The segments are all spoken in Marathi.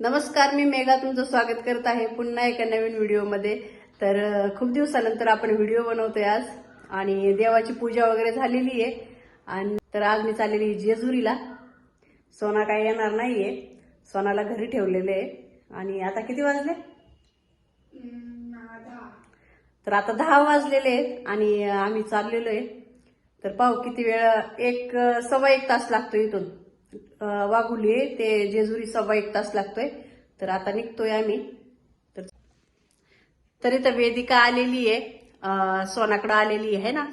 नमस्कार मी मेघा तुमचं स्वागत करत आहे पुन्हा एका नवीन व्हिडिओमध्ये. तर खूप दिवसानंतर आपण व्हिडिओ बनवतोय आज आणि देवाची पूजा वगैरे झालेली आहे. आणि तर आज मी चाललेली आहे जेजुरीला. सोना काय येणार नाहीये. सोनाला घरी ठेवलेले आहे. आणि आता किती वाजले? तर आता दहा वाजलेले आहेत आणि आम्ही चाललेलो आहे. तर पाहू किती वेळ एक सव्वा एक तास लागतो इथून. वाघुली आहे. ते जेजुरी सव्वा एक तास लागतोय. तर आता निघतोय आम्ही. तर तरी तर वेदिका आलेली आहे. सोनाकडं आलेली आहे ना?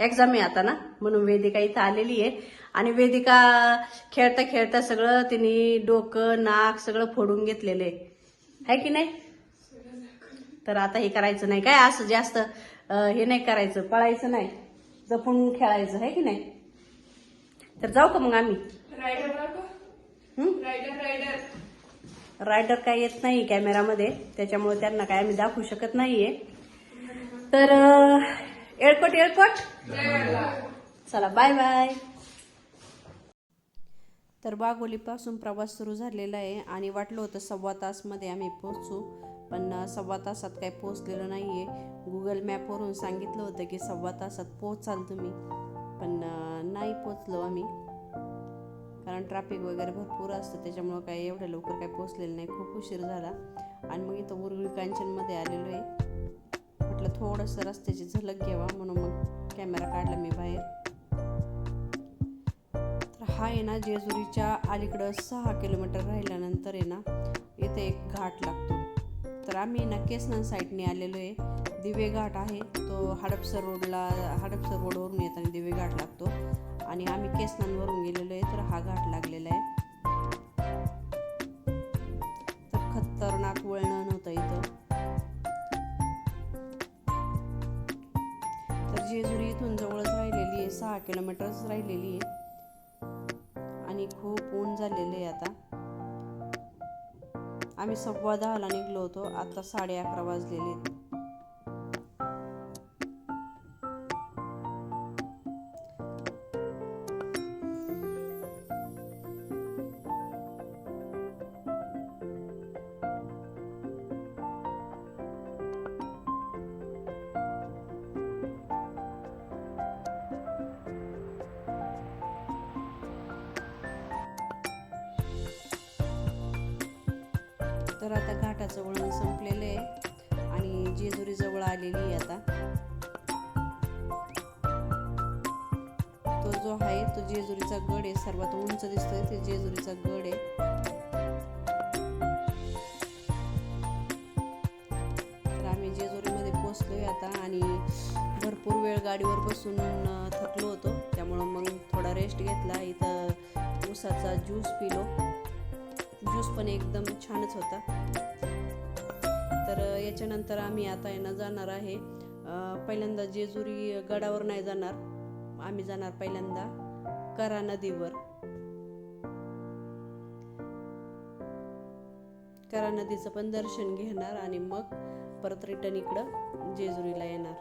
एक्झाम आहे आता ना? म्हणून वेदिका इथं आलेली आहे. आणि वेदिका खेळता खेळता सगळं तिने डोकं नाक सगळं फोडून घेतलेलं आहे. है की नाही? तर आता हे करायचं नाही. काय असं जास्त हे नाही करायचं पळायचं नाही. जपून खेळायचं. आहे की नाही? तर जाऊ का मग आम्ही? रायडर काय येत नाही कॅमेरामध्ये त्याच्यामुळे त्यांना काय आम्ही दाखवू शकत नाहीये. तर एळकोट एळकोट चला बाय बाय तर बागोलीपासून प्रवास सुरू झालेला आहे आणि वाटलं होतं सव्वा तासमध्ये आम्ही पोहोचू पण सव्वा तासात काही पोहोचलेलं नाही आहे गुगल मॅपवरून सांगितलं होतं की सव्वा तासात पोहोचाल तुम्ही पण नाही पोचलो आम्ही. कारण ट्रॅफिक वगैरे भरपूर असतं त्याच्यामुळं काही एवढ्या लवकर काही पोचलेलं नाही. खूप उशीर झाला. आणि मग इथं उरगुळी कांचनमध्ये आलेलो आहे. म्हटलं थोडंसं रस्त्याची झलक घ्यावा म्हणून मग कॅमेरा काढला मी बाहेर. तर हा आहे ना जेजुरीच्या अलीकडं सहा किलोमीटर राहिल्यानंतर आहे ना इथे एक घाट लागतो. तर आम्ही ना केसनन साईडने आलेलो आहे. दिवे घाट आहे. तो हडपसर रोडला हडपसर रोडवरून येताना दिवे घाट लागतो. आणि आम्ही केसनांवरून गेलेलो आहे तर हा घाट लागलेला आहे. तर खतरनाक वळण नव्हतं इथं. तर जेजुरी इथून जवळच राहिलेली आहे सहा किलोमीटरच राहिलेली आहे. आणि खूप ऊन झालेले आहे आता. आम्ही सव्वा दहाला निघलो होतो आता साडे अकरा वाजलेले तर आता घाटाचं वळण संपलेलं आहे. आणि जेजुरी जवळ आलेली आहे आता. तो जो आहे तो जेजुरीचा गड आहे. सर्वात उंच दिसतोय ते जेजुरीचा गड आहे. तर आम्ही जेजुरीमध्ये पोचलोय आता आणि भरपूर वेळ गाडीवर बसून थकलो होतो. त्यामुळं मग थोडा रेस्ट घेतला. इथं ऊसाचा ज्यूस पिलो. ज्यूस पण एकदम छानच होता. तर याच्यानंतर आम्ही आता यांना जाणार आहे. पहिल्यांदा जेजुरी गडावर नाही जाणार. आम्ही जाणार पहिल्यांदा करा नदीवर. करा नदीचं पण दर्शन घेणार आणि मग परत रिटर्न इकडं जेजुरीला येणार.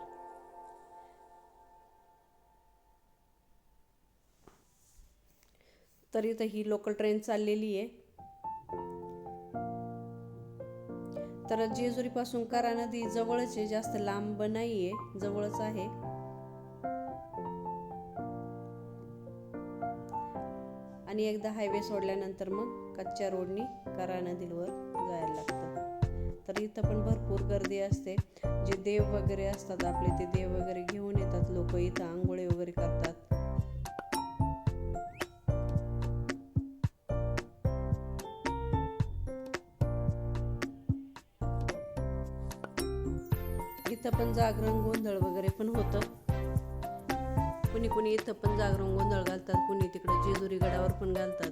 तर इथं ही लोकल ट्रेन चाललेली आहे. तर जेजुरीपासून करा नदी जवळच आहे जास्त लांब नाही आहे जवळच आहे. आणि एकदा हायवे सोडल्यानंतर मग कच्च्या रोडनी करा नदीवर जायला लागतं. तर इथं पण भरपूर गर्दी असते. जे देव वगैरे असतात आपले ते देव वगैरे घेऊन येतात. लोक इथं आंघोळे वगैरे करतात. इथं पण जागरण गोंधळ वगैरे पण होतं. कुणी कुणी इथं पण जागरण गोंधळ घालतात कुणी तिकडे जेजुरी गडावर पण घालतात.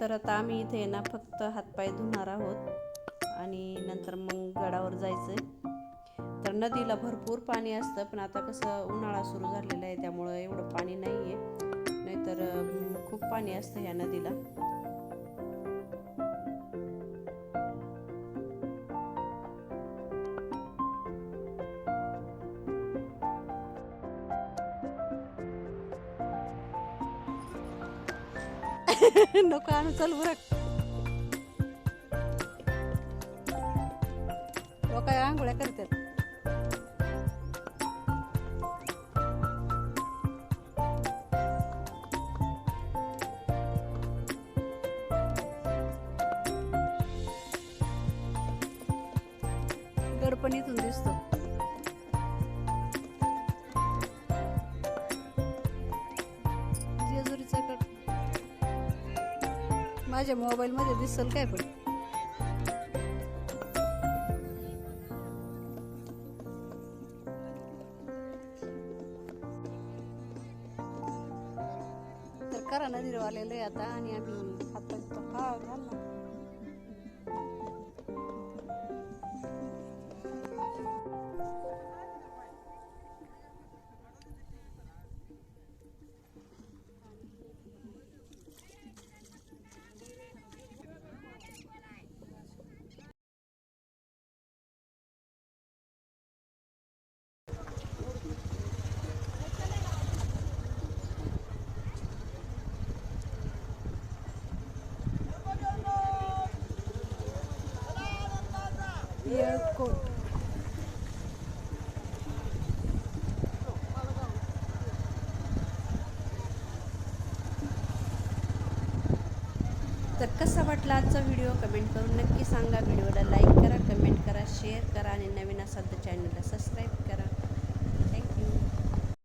तर आता आम्ही इथे ना फक्त हातपाय धुणार आहोत आणि नंतर मग गडावर जायचंय. तर नदीला भरपूर पाणी असतं पण आता कसं उन्हाळा सुरू झालेला आहे त्यामुळं एवढं पाणी नाही आहे नाहीतर खूप पाणी असतं ह्या नदीला. नको आणू चल बरं. काय आंघोळ्या करतात. पण इथून दिसतो. जेजुरीचा कट. माझ्या मोबाईल मध्ये दिसल काय पण? तर करा नदीवर आलेलं आहे आता आणि आम्ही येळकोट तर कसा वाटला आजचा व्हिडिओ कमेंट करून नक्की सांगा. व्हिडिओला लाईक करा कमेंट करा शेअर करा आणि नवीन असाल तर चॅनलला सबस्क्राईब करा.